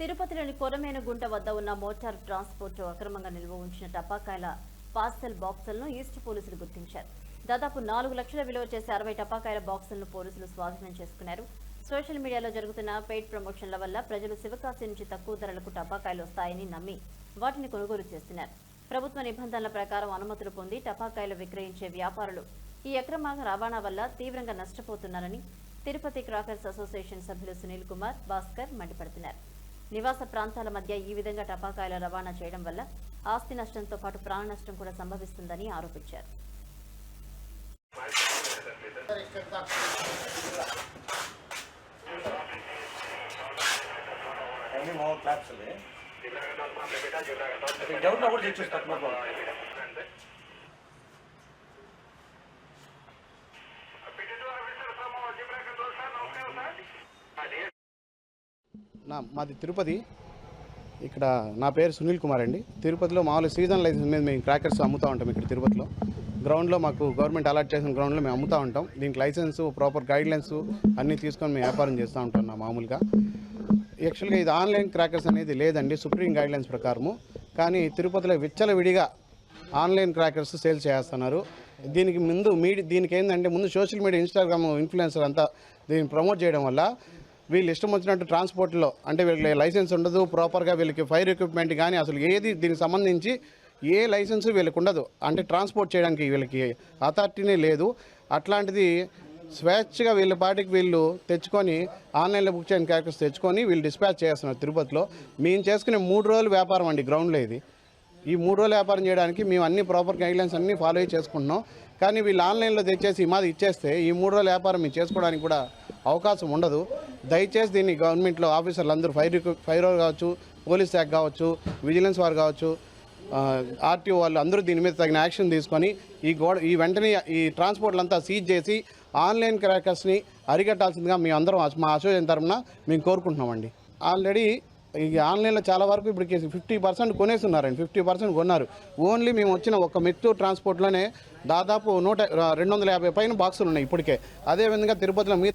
తిరుపతిలోని కొరమేనుగుంట వద్ద ఉన్న మోటార్ ట్రాన్స్పోర్ట్ అక్రమంగా నిల్వ ఉంచిన టపాకాయల పార్సెల్ బాక్సులను ఈస్ట్ పోలీసులు గుర్తించారు. దాదాపు నాలుగు లక్షల విలువ చేసే అరవై టపాకాయల బాక్సులను పోలీసులు స్వాధీనం చేసుకున్నారు. సోషల్ మీడియాలో జరుగుతున్న పెయిడ్ ప్రమోషన్ల వల్ల ప్రజలు శివకాశి నుంచి తక్కువ ధరలకు టపాకాయలు వస్తాయని నమ్మి వాటిని కొనుగోలు చేస్తున్నారు. ప్రభుత్వ నిబంధనల ప్రకారం అనుమతులు పొంది టపాకాయలు విక్రయించే వ్యాపారులు ఈ అక్రమ రవాణా వల్ల తీవ్రంగా నష్టపోతున్నారని తిరుపతి క్రాకర్స్ అసోసియేషన్ సభ్యులు సునీల్ కుమార్ భాస్కర్ మండిపడుతున్నారు. నివాస ప్రాంతాల మధ్య ఈ విధంగా టపాకాయల రవాణా చేయడం వల్ల ఆస్తి నష్టంతో పాటు ప్రాణ నష్టం కూడా సంభవిస్తుందని ఆరోపించారు. డౌట్ కూడా చెక్ చేసి తక్కువ నా మాది తిరుపతి. ఇక్కడ నా పేరు సునీల్ కుమార్ అండి. తిరుపతిలో మామూలు సీజన్ లైసెన్స్ మీద మేము క్రాకర్స్ అమ్ముతూ ఉంటాం ఇక్కడ తిరుపతిలో. గ్రౌండ్లో మాకు గవర్నమెంట్ అలాట్ చేసిన గ్రౌండ్లో మేము అమ్ముతూ ఉంటాం. దీనికి లైసెన్స్ ప్రాపర్ గైడ్లైన్స్ అన్నీ తీసుకొని మేము వ్యాపారం చేస్తూ ఉంటాం నా మామూలుగా. యాక్చువల్గా ఇది ఆన్లైన్ క్రాకర్స్ అనేది లేదండి సుప్రీం గైడ్లైన్స్ ప్రకారము. కానీ తిరుపతిలో విచ్చలవిడిగా ఆన్లైన్ క్రాకర్స్ సేల్ చేస్తున్నారు. దీనికి ముందు మీడి దీనికి ఏంటంటే ముందు సోషల్ మీడియా ఇన్స్టాగ్రామ్ ఇన్ఫ్లుయెన్సర్ అంతా దీన్ని ప్రమోట్ చేయడం వల్ల వీళ్ళు ఇష్టం వచ్చినట్టు ట్రాన్స్పోర్ట్లో అంటే వీళ్ళకి లైసెన్స్ ఉండదు ప్రాపర్గా వీళ్ళకి ఫైర్ ఎక్విప్మెంట్ కానీ అసలు ఏది దీనికి సంబంధించి ఏ లైసెన్స్ వీళ్ళకి ఉండదు. అంటే ట్రాన్స్పోర్ట్ చేయడానికి వీళ్ళకి అథారిటీనే లేదు. అట్లాంటిది స్వేచ్ఛగా వీళ్ళ పాటికి వీళ్ళు తెచ్చుకొని ఆన్లైన్లో బుక్ చేయని క్యారెక్టర్స్ తెచ్చుకొని వీళ్ళు డిస్పాచ్ చేస్తున్నారు తిరుపతిలో. మేము చేసుకునే మూడు రోజులు వ్యాపారం అండి గ్రౌండ్లో ఇది. ఈ మూడు రోజులు వ్యాపారం చేయడానికి మేము అన్ని ప్రాపర్ గైడ్లైన్స్ అన్నీ ఫాలో అయ్యి చేసుకుంటున్నాం. కానీ వీళ్ళు ఆన్లైన్లో తెచ్చేసి మాది ఇచ్చేస్తే ఈ మూడు రోజుల వ్యాపారం మేము చేసుకోవడానికి కూడా అవకాశం ఉండదు. దయచేసి దీన్ని గవర్నమెంట్లో ఆఫీసర్లు అందరూ ఫైర్ ఫైర్ కావచ్చు పోలీస్ శాఖ కావచ్చు విజిలెన్స్ వారు కావచ్చు ఆర్టీఓ వాళ్ళు అందరూ దీని మీద తగిన యాక్షన్ తీసుకొని ఈ గోడ ఈ వెంటనే ఈ ట్రాన్స్పోర్ట్లంతా సీజ్ చేసి ఆన్లైన్ క్రాకర్స్ని అరికట్టాల్సిందిగా మేము అందరం మా అసోసియేషన్ తరఫున మేము కోరుకుంటున్నామండి. ఆల్రెడీ ఈ ఆన్లైన్లో చాలా వరకు ఇప్పటికి ఫిఫ్టీ పర్సెంట్ కొనేస్తున్నారండి. ఫిఫ్టీ పర్సెంట్ కొన్నారు. ఓన్లీ మేము వచ్చిన ఒక మెట్రో ట్రాన్స్పోర్ట్లోనే దాదాపు నూట రెండు వందల యాభై పైన బాక్సులు ఉన్నాయి ఇప్పటికే. అదేవిధంగా తిరుపతిలో మీ